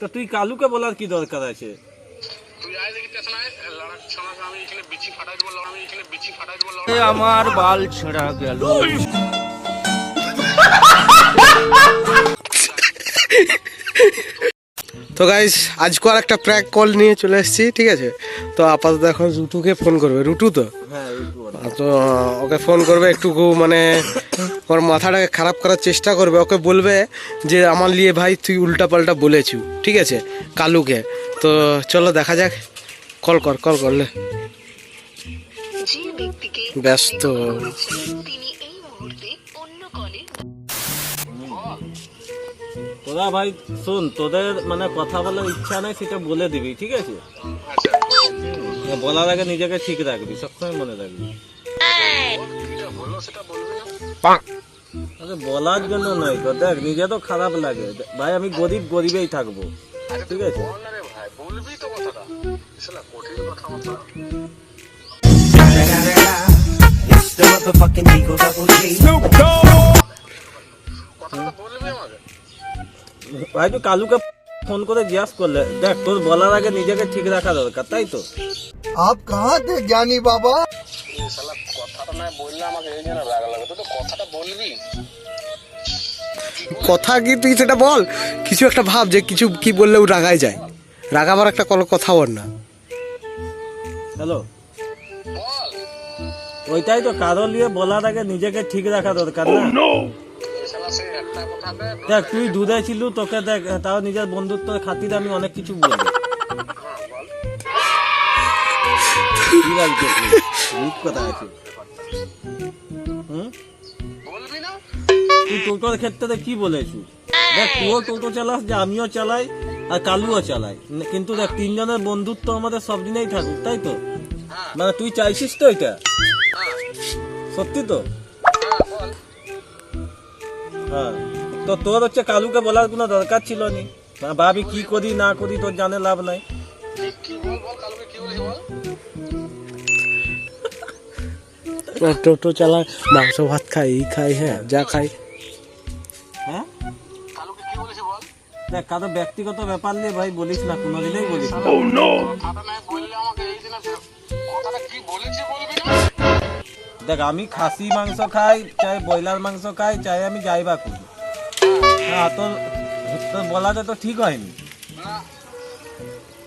তো তুই কালুকে বলার কি দরকার আছে? তুই আয় দেখি স্টেশনে লড়ার সময় আমি এখানে বিচি ফাটাই দেবো লড়া আমি এখানে বিচি ফাটাই দেবো লড়া আমার বাল ছেঁড়া গেল। তো গাইস আজকে আর একটা প্র্যাক কল নিয়ে চলে এসেছি ঠিক আছে? তো আপাতত এখন রুটুকে ফোন করবে। রুটু তো? হ্যাঁ তো ওকে ফোন করবে একটু মানে ওর মাথাটাকে খারাপ করার চেষ্টা করবে। ওকে বলবে যে আমার নিয়ে ভাই তুই উল্টা পাল্টা বলেছু ঠিক আছে? কালুকে। তো চলো দেখা যাক। কল কর কল করলে ব্যস্ত। তোরা ভাই শোন তোদের মানে কথা বলার ইচ্ছা নেই সেটা বলে দিবি ঠিক আছে? আচ্ছা। বলার আগে নিজেকে ঠিক রাখবি সবসময় মনে রাখবি। সেটা বলবি না? আরে বলার জন্য নয় তো দেখ নিজে তো খারাপ লাগে। ভাই আমি গরিব গরিবেই থাকব। ঠিক আছে? ভাই তুই কালুকে ফোন করে জিজ্ঞাস করলে দেখ তোর বলার আগে নিজেকে ঠিক রাখা দরকার তাই তো? আপ কাহা জানি বাবা? শালা কথাটা না বললে আমাকে এই জন্য রাগ লাগে। তুই তো কথাটা বলবি কথা কি তুই সেটা বল? কিছু একটা ভাব যে কিছু কি বললেও রাগাই যায়। রাগাবার একটা কোনো কথা বল না। হ্যালো। ওইটাই তো কারও নিয়ে বলার আগে নিজেকে ঠিক রাখা দরকার না। এই শালা সে একটা কথাতে দেখ তুই দূরে ছিল তোকে দেখ তাও নিজের বন্ধুত্ব খাতিরে আমি অনেক কিছু বলব লাগছে তুই? কথা আছে তুই টোটোর ক্ষেত্রে কি বলেছিস? দেখ তুইও টোটো চালাস যে আমিও চালাই আর কালুও চালাই। কিন্তু দেখ তিনজনের বন্ধুত্ব আমাদের সব দিনেই থাকুক তাই তো? মানে তুই চাইছিস তো এটা? সত্যি তো? হ্যাঁ তো তোর হচ্ছে কালুকে বলার কোনো দরকার ছিল নি? ভাবি কি করি না করি তোর জানে লাভ নাই। কি বল বল কালকে কি বলিস বল। টোটো চালায় মাংস ভাত খাই এই খাই হ্যাঁ যা খাই হ্যাঁ? কালকে কি বলিস বল? দেখ কারও ব্যক্তিগত ব্যাপার নিয়ে ভাই বলিস না কোনোদিনই বলিস না। দেখ আমি খাসি মাংস খাই চাই ব্রয়লার মাংস খাই চাই আমি যাই বা করি হ্যাঁ তোর তোর বলাতে তো ঠিক হয়নি। না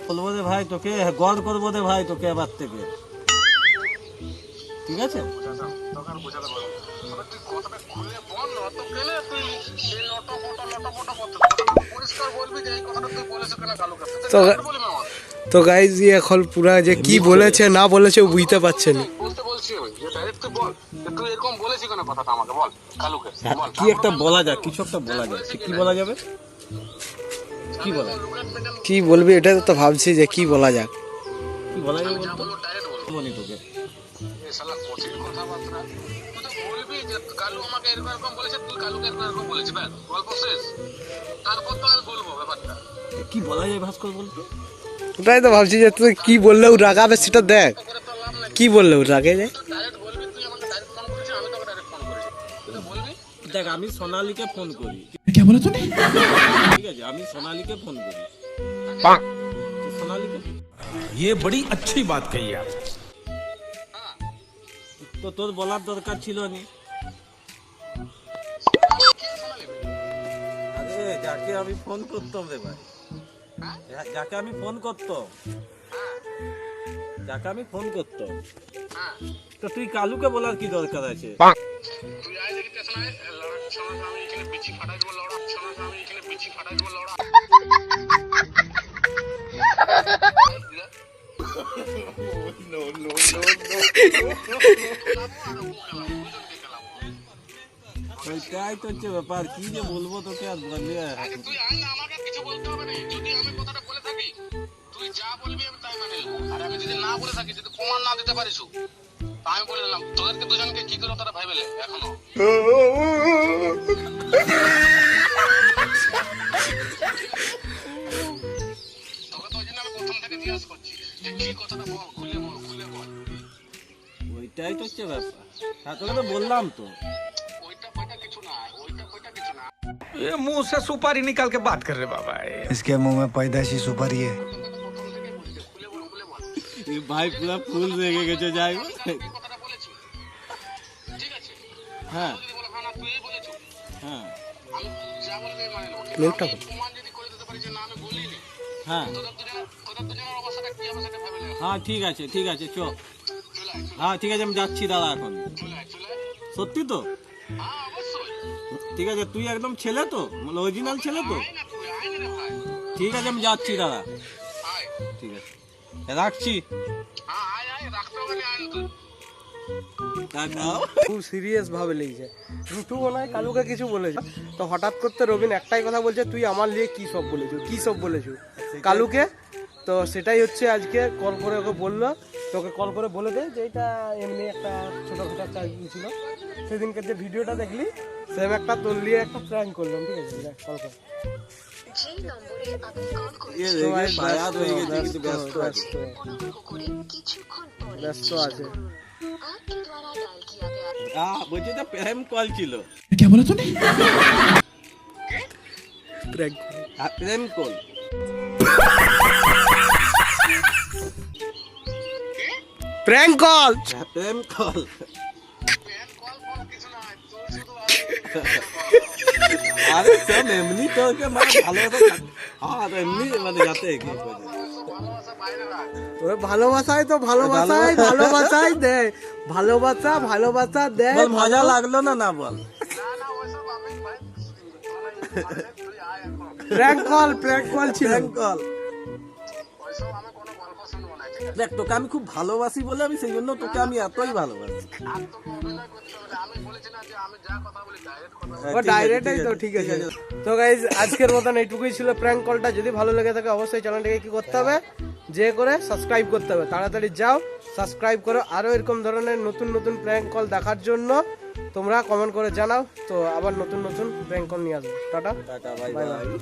বলব রে ভাই তোকে গড় করব রে ভাই তোকে এবার থেকে। ঠিক আছে? তো তো- গাইজ এখন পুরা যে কি বলেছে না বলেছে বুঝতে পারছে না। বলতে বলছি আমি যে ডাইরেক্ট তুই বল যে তুই এরকম বলেছিস কেন কথাটা আমাকে বল কালুকে বল কি একটা বলা যায় কিছু একটা বলা যায় সে কি বলা যাবে? কি বলা? কি বলবি এটা তো ভাবছি যে কি বলা যাক। কি বলা যাবে বলি তোকে কি বলা যায় ভাস্কর বলতো? ওটাই তো ভাবছি যে তুই কি বললেও রাগাবে সেটা দেখ। করে কি বললেও রাগে যায়। ডাইরেক্ট বলবি তুই আমাকে ডাইরেক্ট ফোন করেছিস আমি তোকে ফোন করেছি। তুই তো বলবি দেখ আমি সোনালীকে ফোন করি ঠিক আছে আমি সোনালীকে ফোন করি তো সোনালীকে ये बड़ी अच्छी बात कही आप তো তোর বলার দরকার ছিল নি আরে যাকে আমি ফোন করতাম রে ভাই যা- যাকে আমি ফোন করতাম যাকে আমি ফোন করতাম তো তুই কালুকে বলার কি দরকার আছে তুই আয় দেখি স্টেশনে লড়ার সময় আমি এখানে বিচি ফাটাই দেবো ওইটাই তো হচ্ছে ব্যাপার কি যে বলব তোকে আর বলি তুই আমাকে কিছু বলতে হবে না আমি কথাটা বলে থাকি তুই যা বলবি আমি তাই মানে আমি যদি না বলে থাকি যদি প্রমাণ না দিতে পারিস আমি বলে দিলাম, তোদেরকে দুজনকে কি করে তারা ভাইবেলে এখনও। জিজ্ঞাসা করছি যে কি কথাটা বল খুলে বল খুলে বল ওইটাই তো হচ্ছে ব্যাপার তা তোকে তো বললাম তো ওইটা ফইটা কিছু না ওইটা ফইটা কিছু না ये मुंह से सुपारी निकाल के बात कर रहे बाबा ये। इसके मुंह में पैदाइशी सुपारी है ভাই পুরো ফুল রেগে গেছে যাই হোক। কথাটা বলেছি ঠিক আছে হ্যাঁ যদি বলে হ্যাঁ না তুই বলেছো হ্যাঁ মানে হ্যাঁ হ্যাঁ ঠিক আছে ঠিক আছে চ। হ্যাঁ ঠিক আছে আমি যাচ্ছি দাদা এখন। সত্যি তো? ঠিক আছে তুই একদম ছেলে তো? অরিজিনাল ছেলে তো? ঠিক আছে আমি যাচ্ছি দাদা ঠিক আছে। রাখছি। হ্যাঁ খুব সিরিয়াস ভাবে লেগেছে। রুটু মনে হয় কালুকে কিছু বলেছে। তো হঠাৎ করতে রবিন একটাই কথা বলছে তুই আমার নিয়ে কি সব বলেছ? কি সব বলেছ? কালুকে তো সেটাই হচ্ছে আজকে কল করে ওকে বলল। তোকে কল করে বলে দেয় যে এটা এমনি একটা ছোটোখাটো একটা ইয়ে ছিল। সেদিনকে যে ভিডিওটা দেখলি সেম একটা তোর নিয়ে একটা প্র্যাঙ্ক করলাম ঠিক আছে? কল করে। ইয়ে ব্যস্ত আছে। বলছি প্রেম কল ছিল। কে হ্যাঁ, প্রেম কল প্র্যাঙ্ক কল। প্রেম কল। আরে সব এমনি তোকে মানে ভালোবাসা হ্যাঁ তো এমনি মানে যাতে ওই ভালোবাসায় তো ভালোবাসায় ভালোবাসায় দে। ভালোবাসা ভালোবাসা দে বল মজা লাগল না না বল? প্র্যাঙ্ক কল প্র্যাঙ্ক কল ছিল। প্রেম কল। দেখ তোকে আমি খুব ভালোবাসি বলে আমি সেই জন্য তোকে আমি এতই ভালোবাসি। ডাইরেক্টই তো ঠিক আছে। তো গাইজ আজকের মতন এইটুকুই ছিল প্র্যাঙ্ক কলটা যদি ভালো লেগে থাকে অবশ্যই চ্যানেলটাকে কি করতে হবে? যে করে সাবস্ক্রাইব করতে হবে। তাড়াতাড়ি যাও সাবস্ক্রাইব করো। আরও এরকম ধরনের নতুন নতুন প্র্যাঙ্ক কল দেখার জন্য তোমরা কমেন্ট করে জানাও। তো আবার নতুন নতুন প্র্যাঙ্ক কল নিয়ে আসব। টাটা। Tata bye bye